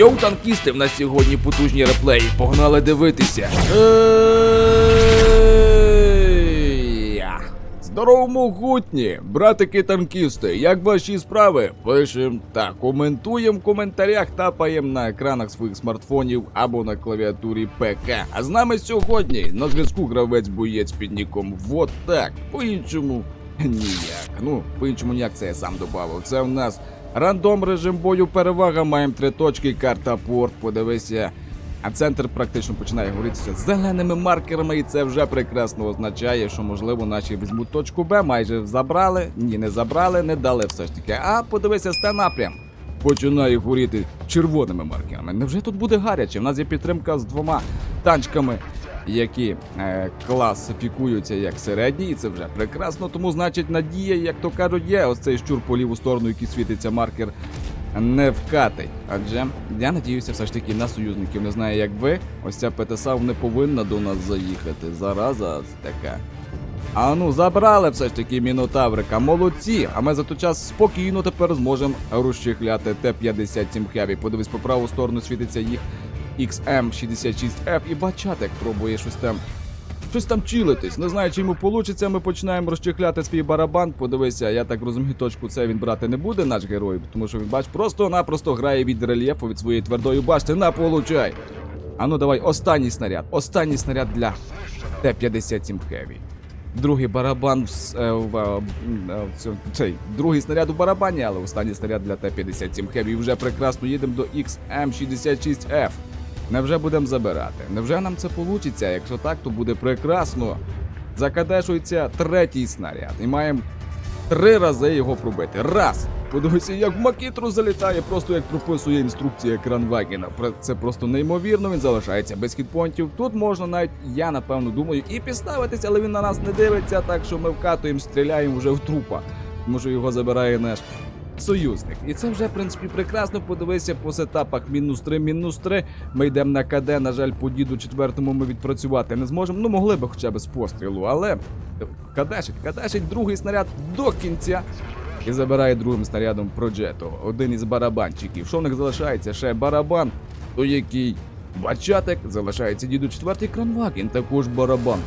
Йоу, танкісти, в нас сьогодні потужні реплеї. Погнали дивитися. Здорово, могутні, братики танкісти, як ваші справи? Пишем та коментуємо в коментарях, тапаємо на екранах своїх смартфонів або на клавіатурі ПК. А з нами сьогодні на зв'язку гравець боєць під ніком Вот так. По-іншому ніяк. Ну, по-іншому ніяк це я сам додав. Це в нас рандом режим бою, перевага, маємо три точки, карта порт, подивися. А центр практично починає горітися зеленими маркерами, і це вже прекрасно означає, що можливо наші візьмуть точку Б, майже забрали. Ні, не забрали, не дали все ж таки. А подивися, сте напрям. Починає горіти червоними маркерами. Невже тут буде гаряче? У нас є підтримка з двома танчиками, які е, класифікуються як середні, і це вже прекрасно. Тому, значить, надія, як то кажуть, є ось цей щур по ліву сторону, який світиться маркер не вкатить. Адже я надіюся все ж таки на союзників. Не знаю, як ви. Ось ця ПТСАВ не повинна до нас заїхати. Зараза така. А ну, забрали все ж таки мінотаврика, молодці! А ми за той час спокійно тепер зможемо розчехляти Т-57 Heavy. Подивись, по праву сторону світиться їх XM66F і бачатик пробує щось там. Щось там чилитись. Не знаю, чи йому вийде. Ми починаємо розчехляти свій барабан. Подивися, я так розумію, точку це він брати не буде, наш герой, тому що він бач, просто-напросто грає від рельєфу від своєї твердої башти. На, получай! А ну давай, останній снаряд. Останній снаряд для Т-57 Heavy. Другий барабан в, е, в, е, е, в цей другий снаряд у барабані, але останній снаряд для Т-57 Heavy. Вже прекрасно їдемо до XM66F. Невже будемо забирати? Невже нам це вийде? Якщо так, то буде прекрасно. Закадешується третій снаряд. І маємо три рази його пробити. Раз! Подивися, як в макітру залітає, просто як прописує інструкція екран Вагіна. Про- Це просто неймовірно, він залишається без хітпонтів. Тут можна навіть, я напевно думаю, і підставитися, але він на нас не дивиться, так що ми вкатуємо, стріляємо вже в трупа. Що його забирає наш союзник. І це вже, в принципі, прекрасно. Подивися по сетапах мінус 3, мінус 3. Ми йдемо на КД. На жаль, по діду четвертому ми відпрацювати не зможемо. Ну, могли би хоча б з пострілу, але кадешить, кадешить другий снаряд до кінця. І забирає другим снарядом Проджето. Один із барабанчиків. Що в них залишається? Ще барабан, то який бачатик, залишається діду четвертий кранваген, також барабан.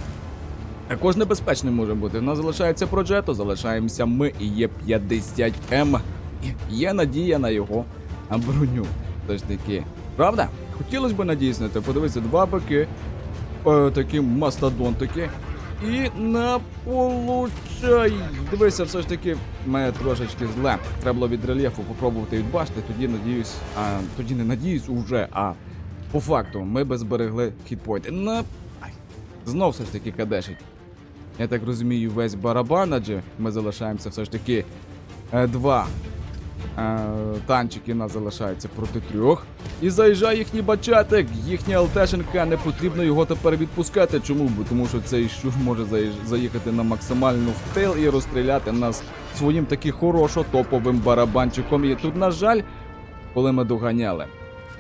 Також небезпечним може бути. У нас залишається Проджето, залишаємося ми і є 50М. Є надія на його броню. Тож таки, правда? Хотілося б надійснити, подивися, два баки, е, такі мастодонтики. І на получай. Дивися, все ж таки, мене трошечки зле. Треба було від рельєфу попробувати відбачити, тоді надіюсь, а тоді не надіюсь уже, а по факту ми би зберегли хітпойнти. На. Знов все ж таки кадешить. Я так розумію, весь барабан, адже ми залишаємося все ж таки е, два танчики нас залишаються проти трьох. І заїжджає їхній бачатик, їхня ЛТшенка, не потрібно його тепер відпускати. Чому? Тому що цей щур може заїхати на максимальну втил і розстріляти нас своїм таки хорошо топовим барабанчиком. І тут, на жаль, коли ми доганяли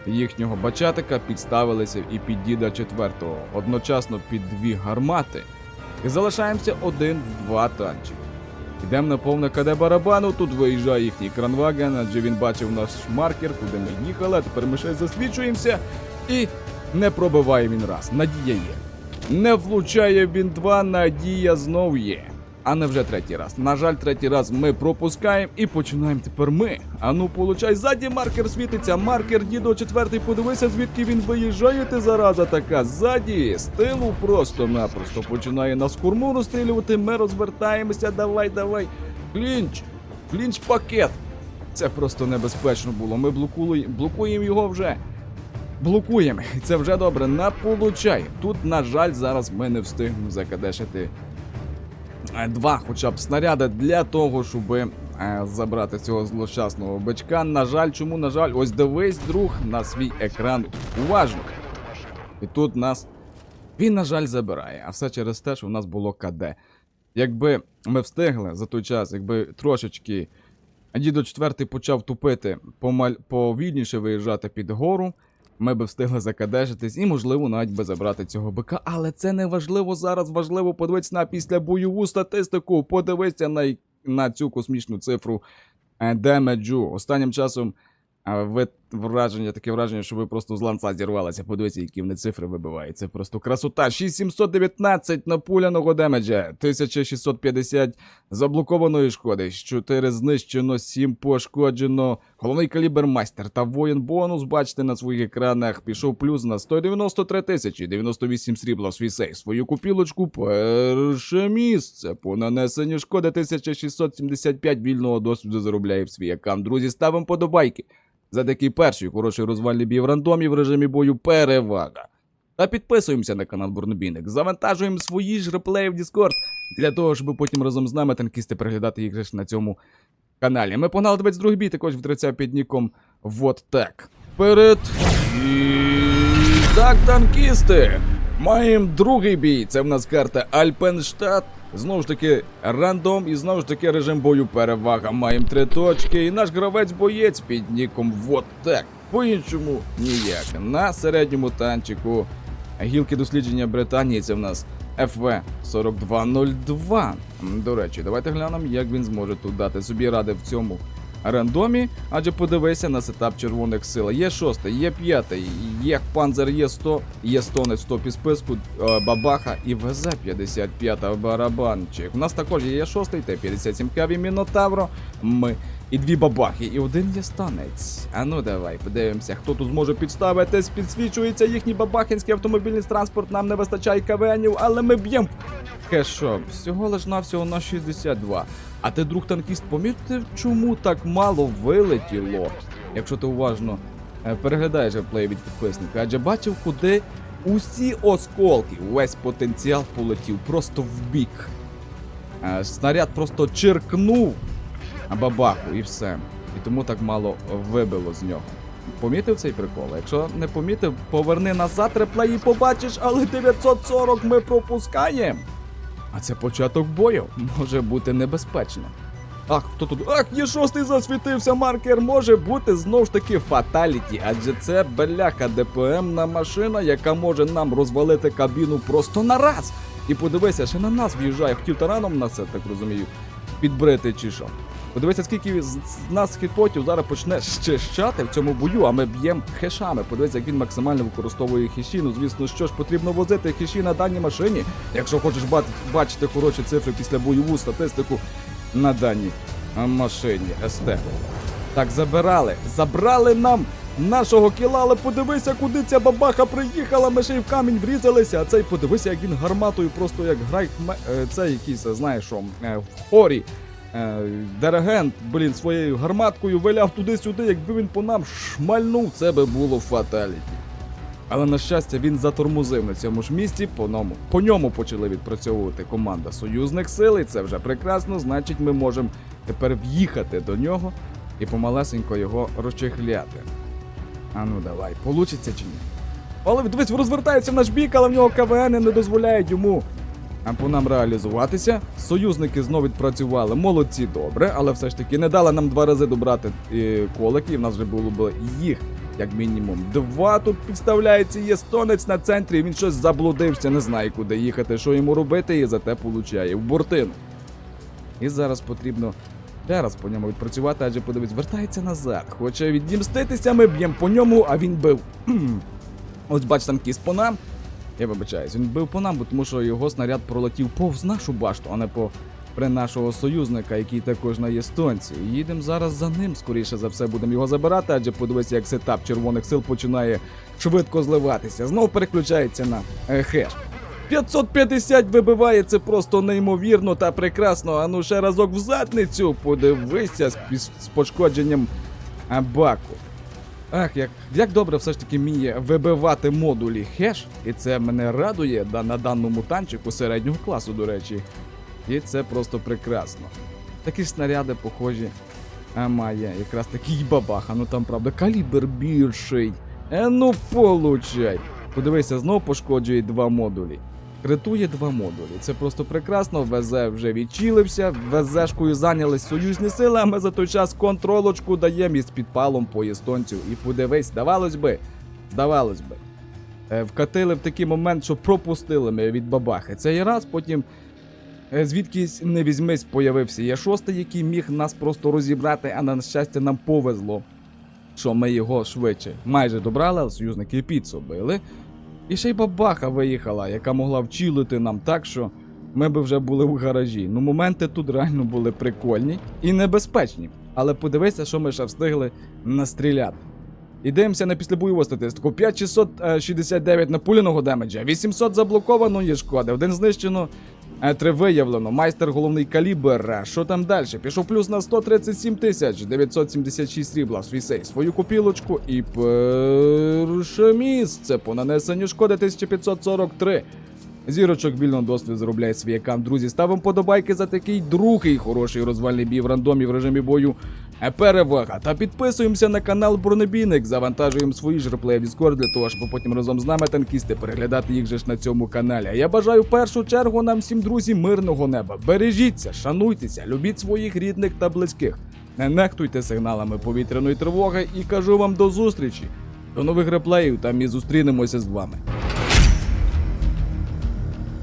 їхнього бачатика, підставилися і під діда четвертого, одночасно під дві гармати. І залишаємося один в два танчики. Йдемо на повне КД барабану, тут виїжджає їхній кранваген, адже він бачив наш маркер, куди ми їхали, а тепер ми ще засвічуємося і не пробиває він раз. Надія є. Не влучає він два, надія знов є. А не вже третій раз. На жаль, третій раз ми пропускаємо і починаємо тепер ми. А ну, получай, ззаді маркер світиться. Маркер дідо четвертий, подивися, звідки він виїжджає, ти зараза така. Ззаді, з тилу просто-напросто починає нас корму розстрілювати. Ми розвертаємося. Давай, давай. Клінч! Клінч пакет. Це просто небезпечно було. Ми блокули- блокуємо його вже. Блокуємо. І це вже добре. На получай. Тут, на жаль, зараз ми не встигнемо закадешити два хоча б снаряди для того, щоб е, забрати цього злощасного бичка. На жаль, чому, на жаль, ось дивись, друг, на свій екран уважно. І тут нас він, на жаль, забирає. А все через те, що в нас було КД. Якби ми встигли за той час, якби трошечки дідо четвертий почав тупити, помаль... повільніше виїжджати під гору, ми би встигли закадежитись і, можливо, навіть би забрати цього бика. Але це не важливо зараз. Важливо подивитися на післябойову статистику. Подивися на, на цю космічну цифру е, демеджу. Останнім часом е, ви враження, таке враження, що ви просто з ланца зірвалися. Подивіться, які вони цифри вибивають. Це просто красота. 6719 напуляного демеджа, 1650 заблокованої шкоди, 4 знищено, 7 пошкоджено. Головний калібр майстер та воїн бонус, бачите на своїх екранах, пішов плюс на 193 тисячі, 98 срібла свій сейф. Свою купілочку перше місце. По нанесенню шкоди 1675 вільного досвіду заробляє в свій аккаунт. Друзі, ставимо подобайки. За такий перший хороший розвальний бій в рандомі в режимі бою перевага. Та підписуємося на канал Бурнобійник, завантажуємо свої ж реплеї в Discord для того, щоб потім разом з нами танкісти переглядати їх же ж на цьому каналі. Ми погнали 22 бій, також в 30 під ніком Вот так. Вперед. І так, танкісти! Маємо другий бій. Це в нас карта Альпенштадт. Знову ж таки, рандом і знову ж таки режим бою перевага. Маємо три точки. І наш гравець-боєць під ніком Вот так. По-іншому ніяк. На середньому танчику. Гілки дослідження Британії це в нас FV 4202. До речі, давайте глянемо, як він зможе тут дати собі ради в цьому рандомі. Адже подивися на сетап червоних сил. Є шостий, є п'ятий, є панзер, є 100, є 100 не 100 під списку, е, бабаха і ВЗ 55 барабанчик. У нас також є шостий, Т-57 Каві Мінотавро. Ми і дві бабахи, і один є станець. А ну давай, подивимося, хто тут зможе підставитись. Підсвічується їхній бабахінський автомобільний транспорт. Нам не вистачає кавенів, але ми б'ємо. Хешо, всього лиш навсього на 62. А ти, друг танкіст, помітив, чому так мало вилетіло? Якщо ти уважно е, переглядаєш реплей від підписника, адже бачив, куди усі осколки, весь потенціал полетів просто в бік. Е, Снаряд просто черкнув бабаху і все. І тому так мало вибило з нього. Помітив цей прикол? Якщо не помітив, поверни назад реплей і побачиш, але 940 ми пропускаємо. А це початок бою може бути небезпечно. Ах, хто тут? Ах, є шостий засвітився маркер. Може бути знов ж таки фаталіті, адже це бляха ДПМна машина, яка може нам розвалити кабіну просто на раз. І подивися, ще на нас в'їжджає. Хотів тараном на це, так розумію, підбрити чи що. Подивися, скільки з нас хітпотів зараз почне щищати в цьому бою, а ми б'ємо хешами. Подивися, як він максимально використовує хеші. Ну, звісно, що ж потрібно возити хеші на даній машині. Якщо хочеш бачити хороші цифри після бойову статистику на даній машині СТ. Так, забирали. Забрали нам нашого кіла, але подивися, куди ця бабаха приїхала. Ми ще й в камінь врізалися. А цей подивися, як він гарматою, просто як грай. Це якийсь, знаєш, е, в хорі. Е, Диригент, блін, своєю гарматкою виляв туди-сюди, якби він по нам шмальнув, це би було фаталіті. Але на щастя, він затормозив на цьому ж місці, по ньому, по ньому почали відпрацьовувати команда союзних сил, і це вже прекрасно, значить, ми можемо тепер в'їхати до нього і помалесенько його розчехляти. А ну давай, получиться чи ні? Але дивись, розвертається в наш бік, але в нього КВН не дозволяють йому а по нам реалізуватися. Союзники знову відпрацювали. Молодці добре, але все ж таки не дали нам два рази добрати е, колики. В нас вже було б їх, як мінімум. Два тут підставляється, є стонець на центрі. Він щось заблудився, не знає, куди їхати, що йому робити, і зате получає в бортину. І зараз потрібно ще раз по ньому відпрацювати, адже подивись, вертається назад. Хоче відімститися, ми б'ємо по ньому, а він бив. Ось бач танкіст по нам. Я вибачаюсь, він бив по нам, бо тому що його снаряд пролетів повз нашу башту, а не по при нашого союзника, який також на естонці. І Їдемо зараз за ним, скоріше за все, будемо його забирати, адже подивися, як сетап червоних сил починає швидко зливатися. Знов переключається на е, хеш. 550 вибиває, це просто неймовірно та прекрасно. А ну ще разок в задницю подивися з, з пошкодженням баку. Ах, як, як добре все ж таки вміє вибивати модулі хеш, і це мене радує да, на даному танчику середнього класу, до речі. І це просто прекрасно. Такі снаряди, похожі, а має якраз такий бабаха, ну там правда калібр більший. Е, ну получай. Подивися, знов пошкоджує два модулі. Критує два модулі. Це просто прекрасно. ВЗ вже відчілився, ВЗшкою зайнялись союзні сили, а ми за той час контролочку даємо із підпалом по естонцю. І подивись, здавалось би, здавалось би. Е, Вкатили в такий момент, що пропустили ми від бабахи. Цей раз потім. е, Звідкись не візьмись, появився є шостий, який міг нас просто розібрати, а на щастя нам повезло. що ми його швидше майже добрали, але союзники підсобили. І ще й бабаха виїхала, яка могла вчилити нам так, що ми би вже були в гаражі. Ну, моменти тут реально були прикольні і небезпечні. Але подивися, що ми ще встигли настріляти. І дивимося на післябойову статистику. 5669 напуляного демеджа, 800 заблокованої шкоди, один знищено, е, три виявлено. Майстер головний калібр. Е, Що там далі? Пішов плюс на 137 тисяч 976 срібла в свій сей свою купілочку. і перше місце по нанесенню шкоди 1543. Зірочок вільно досвід заробляє свій аккаунт. Друзі, ставимо подобайки за такий другий хороший розвальний бій в рандомі в режимі бою. Е, Перевага. Та підписуємося на канал Бронебійник, завантажуємо свої ж реплеї Discord для того, щоб потім разом з нами танкісти переглядати їх же ж на цьому каналі. А я бажаю в першу чергу нам всім друзі мирного неба. Бережіться, шануйтеся, любіть своїх рідних та близьких. Не нехтуйте сигналами повітряної тривоги і кажу вам до зустрічі. До нових реплеїв, там і зустрінемося з вами.